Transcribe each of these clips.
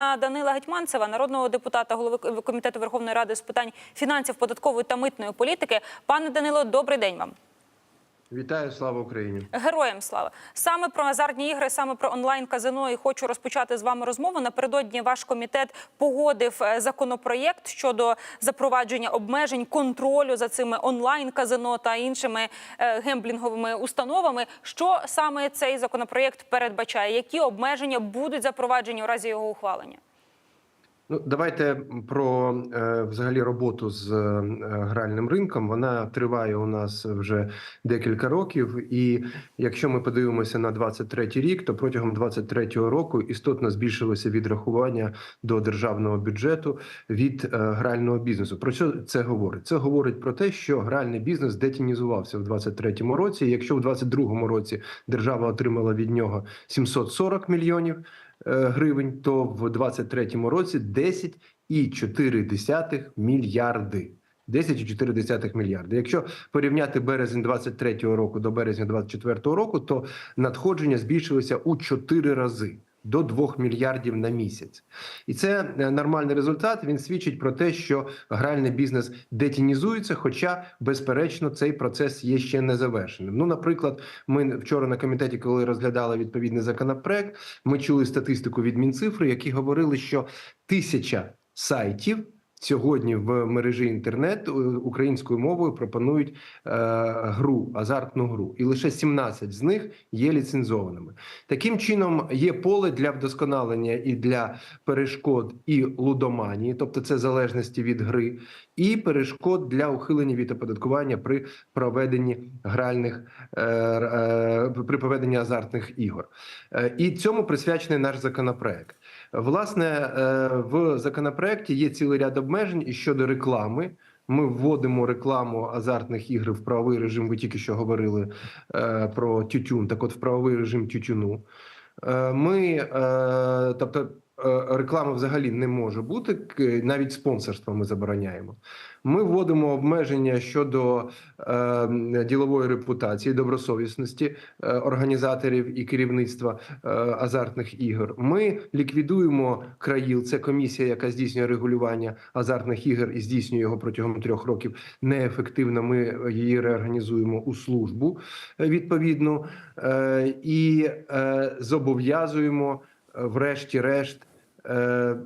Данила Гетьманцева, народного депутата, голови комітету Верховної Ради з питань фінансів, податкової та митної політики. Пане Данило, добрий день вам. Вітаю, слава Україні! Героям слава саме про азартні ігри, саме про онлайн казино. І хочу розпочати з вами розмову. Напередодні ваш комітет погодив е, законопроєкт щодо запровадження обмежень контролю за цими онлайн казино та іншими е, гемблінговими установами. Що саме цей законопроєкт передбачає? Які обмеження будуть запроваджені у разі його ухвалення? Ну, давайте про е, взагалі роботу з е, гральним ринком. Вона триває у нас вже декілька років. І якщо ми подивимося на 23-й рік, то протягом 23-го року істотно збільшилося відрахування до державного бюджету від е, грального бізнесу. Про що це говорить? Це говорить про те, що гральний бізнес детінізувався в 23-му році. Якщо в 22-му році держава отримала від нього 740 мільйонів. Е, Гривень, то в 23-му році 10,4 мільярди. 10,4 мільярди. Якщо порівняти березень 23-го року до березня 24-го року, то надходження збільшилося у 4 рази до 2 мільярдів на місяць, і це е, нормальний результат. Він свідчить про те, що гральний бізнес детінізується, хоча, безперечно, цей процес є ще не завершеним. Ну, наприклад, ми вчора на комітеті, коли розглядали відповідний законопроект, ми чули статистику від Мінцифри, які говорили, що тисяча сайтів. Сьогодні в мережі інтернет е, українською мовою пропонують е, гру, азартну гру, і лише 17 з них є ліцензованими. Таким чином є поле для вдосконалення і для перешкод і лудоманії, тобто це залежності від гри, і перешкод для ухилення від оподаткування при проведенні гральних е, е, при проведенні азартних ігор. Е, і цьому присвячений наш законопроект. Власне, е, в законопроекті є цілий ряд обмежень і щодо реклами. Ми вводимо рекламу азартних ігр в правовий режим. Ви тільки що говорили е, про тютюн. Так, от в правовий режим тютюну. Е, Ми, тобто, е, реклама взагалі не може бути навіть спонсорство ми забороняємо. Ми вводимо обмеження щодо е, ділової репутації, добросовісності е, організаторів і керівництва е, азартних ігор. Ми ліквідуємо країл. Це комісія, яка здійснює регулювання азартних ігор і здійснює його протягом трьох років. Неефективно. Ми її реорганізуємо у службу е, відповідну е, і е, зобов'язуємо, е, врешті-решт,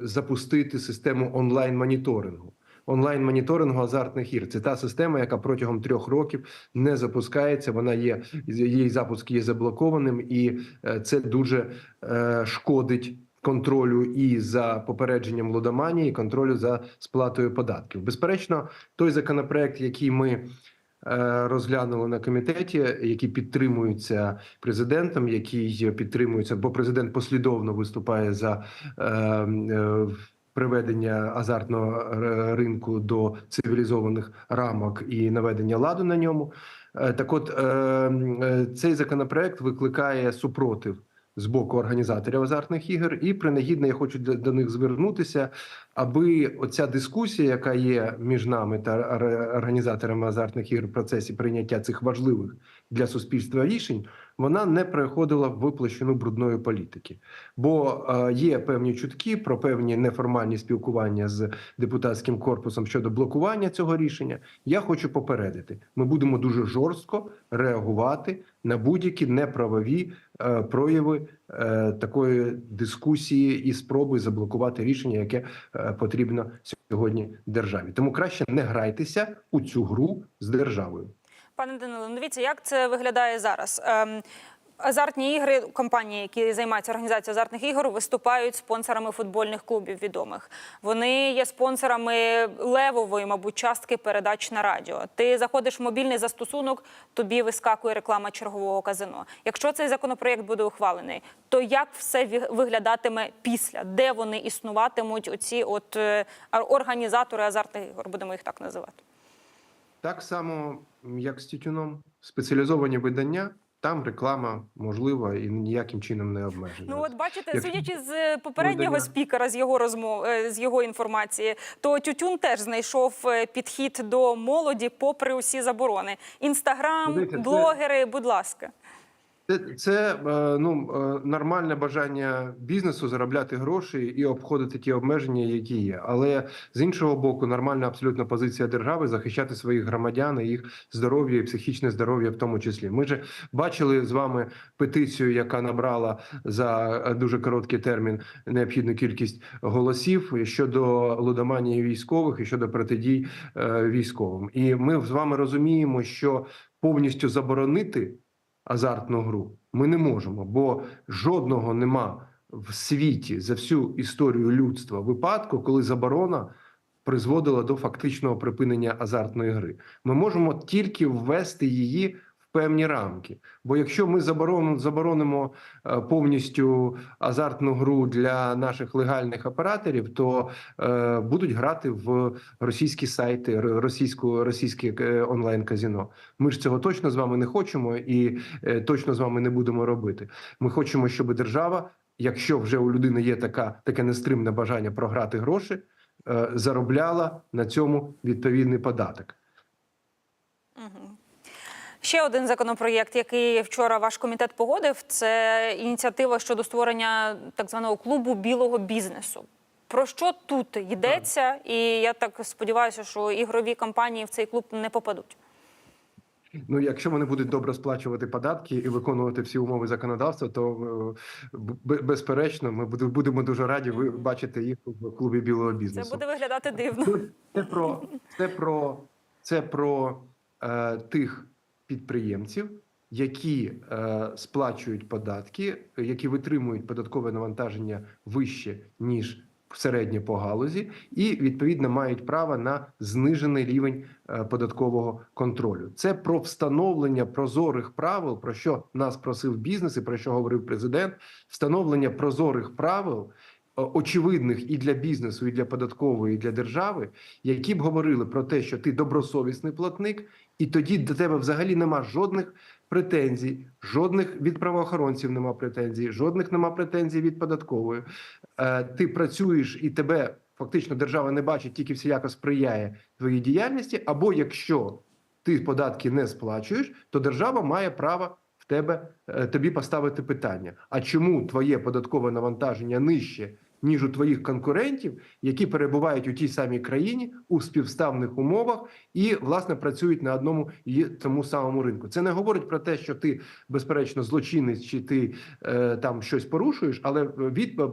запустити систему онлайн моніторингу. Онлайн моніторингу азартних ігр. Це та система, яка протягом трьох років не запускається. Вона є її запуск є заблокованим, і е, це дуже е, шкодить контролю і за попередженням лудоманії, і контролю за сплатою податків. Безперечно, той законопроект, який ми е, розглянули на комітеті, які підтримуються президентом, який підтримується, бо президент послідовно виступає за е, е, приведення азартного ринку до цивілізованих рамок і наведення ладу на ньому. Е, Так, от е, е, цей законопроект викликає супротив з боку організаторів азартних ігор, і принагідно я хочу до, них звернутися, аби оця дискусія, яка є між нами та ор- організаторами азартних ігор в процесі прийняття цих важливих для суспільства рішень, вона не переходила в площину брудної політики. Бо е, є певні чутки про певні неформальні спілкування з депутатським корпусом щодо блокування цього рішення. Я хочу попередити: ми будемо дуже жорстко реагувати на будь-які неправові е, прояви е, такої дискусії і спроби заблокувати рішення, яке потрібно сьогодні державі. Тому краще не грайтеся у цю гру з державою. Пане Данило, ну, дивіться, як це виглядає зараз. Ем, Азартні ігри, компанії, які займаються організацією азартних ігор, виступають спонсорами футбольних клубів відомих. Вони є спонсорами левової, мабуть, частки передач на радіо. Ти заходиш в мобільний застосунок, тобі вискакує реклама чергового казино. Якщо цей законопроєкт буде ухвалений, то як все виглядатиме після, де вони існуватимуть, оці от е, організатори азартних ігор, будемо їх так називати? Так само, як з тютюном, спеціалізовані видання, там реклама можлива і ніяким чином не обмежена. Ну от бачите, судячи з е, попереднього Видання. спікера, з його розмов, е, з його інформації, то Тютюн теж знайшов е, підхід до молоді, попри усі заборони. Інстаграм, блогери, будь ласка. Це, це е, ну, е, нормальне бажання бізнесу заробляти гроші і обходити ті обмеження, які є. Але з іншого боку, нормальна абсолютно позиція держави захищати своїх громадян, і їх здоров'я і психічне здоров'я, в тому числі. Ми же бачили з вами петицію, яка набрала за е, дуже короткий термін необхідну кількість голосів щодо лудоманії військових і щодо протидій військовим. І ми з вами розуміємо, що повністю заборонити азартну гру ми не можемо, бо жодного нема в світі за всю історію людства випадку, коли заборона призводила до фактичного припинення азартної гри. Ми можемо тільки ввести її певні рамки. Бо якщо ми заборонимо, заборонимо е, повністю азартну гру для наших легальних операторів, то е, будуть грати в російські сайти, російську російське е, онлайн казіно. Ми ж цього точно з вами не хочемо і е, точно з вами не будемо робити. Ми хочемо, щоб держава, якщо вже у людини є така таке нестримне бажання програти гроші, е, заробляла на цьому відповідний податок. Ще один законопроєкт, який вчора ваш комітет погодив, це ініціатива щодо створення так званого клубу білого бізнесу. Про що тут йдеться? І я так сподіваюся, що ігрові компанії в цей клуб не попадуть. Ну, якщо вони будуть добре сплачувати податки і виконувати всі умови законодавства, то е, безперечно, ми буде- будемо дуже раді бачити їх в клубі білого бізнесу. Це буде виглядати дивно. Це про це про це про е, тих підприємців, які е, сплачують податки, які витримують податкове навантаження вище ніж середнє по галузі, і відповідно мають право на знижений рівень е, податкового контролю. Це про встановлення прозорих правил, про що нас просив бізнес, і про що говорив президент. Встановлення прозорих правил. Очевидних і для бізнесу, і для податкової, і для держави, які б говорили про те, що ти добросовісний платник, і тоді до тебе взагалі нема жодних претензій, жодних від правоохоронців нема претензій, жодних нема претензій від податкової. Е, Ти працюєш і тебе фактично держава не бачить, тільки всіяко сприяє твоїй діяльності. Або якщо ти податки не сплачуєш, то держава має право в тебе е, тобі поставити питання: а чому твоє податкове навантаження нижче? Ніж у твоїх конкурентів, які перебувають у тій самій країні у співставних умовах і власне працюють на одному і тому самому ринку. Це не говорить про те, що ти безперечно злочинець чи ти е, там щось порушуєш, але від е,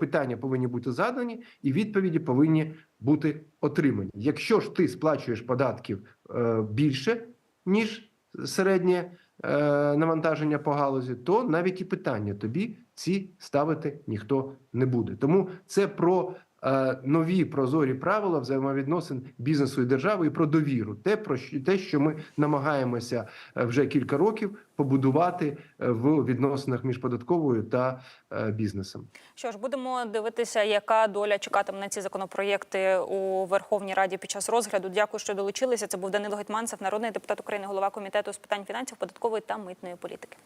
питання повинні бути задані, і відповіді повинні бути отримані. Якщо ж ти сплачуєш податків е, більше ніж середнє е, навантаження по галузі, то навіть і питання тобі ці ставити ніхто не буде. Тому це про е, нові прозорі правила взаємовідносин бізнесу і держави, і про довіру. Те про те, що ми намагаємося е, вже кілька років побудувати е, в відносинах між податковою та е, бізнесом. Що ж, будемо дивитися, яка доля чекатиме на ці законопроєкти у Верховній Раді під час розгляду. Дякую, що долучилися. Це був Данило Гетманцев, народний депутат України, голова комітету з питань фінансів, податкової та митної політики.